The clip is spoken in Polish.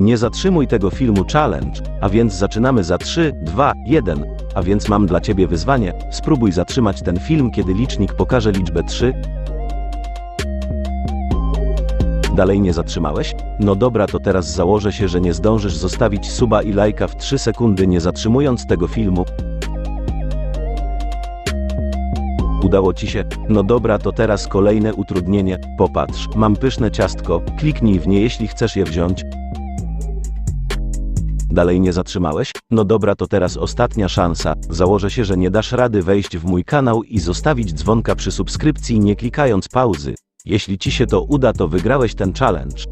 Nie zatrzymuj tego filmu challenge, a więc zaczynamy za 3, 2, 1. A więc mam dla ciebie wyzwanie. Spróbuj zatrzymać ten film, kiedy licznik pokaże liczbę 3. Dalej nie zatrzymałeś? No dobra, to teraz założę się, że nie zdążysz zostawić suba i lajka w 3 sekundy, nie zatrzymując tego filmu. Udało ci się? No dobra, to teraz kolejne utrudnienie. Popatrz, mam pyszne ciastko, kliknij w nie, jeśli chcesz je wziąć. Dalej nie zatrzymałeś? No dobra, to teraz ostatnia szansa. Założę się, że nie dasz rady wejść w mój kanał i zostawić dzwonka przy subskrypcji, nie klikając pauzy. Jeśli ci się to uda, to wygrałeś ten challenge.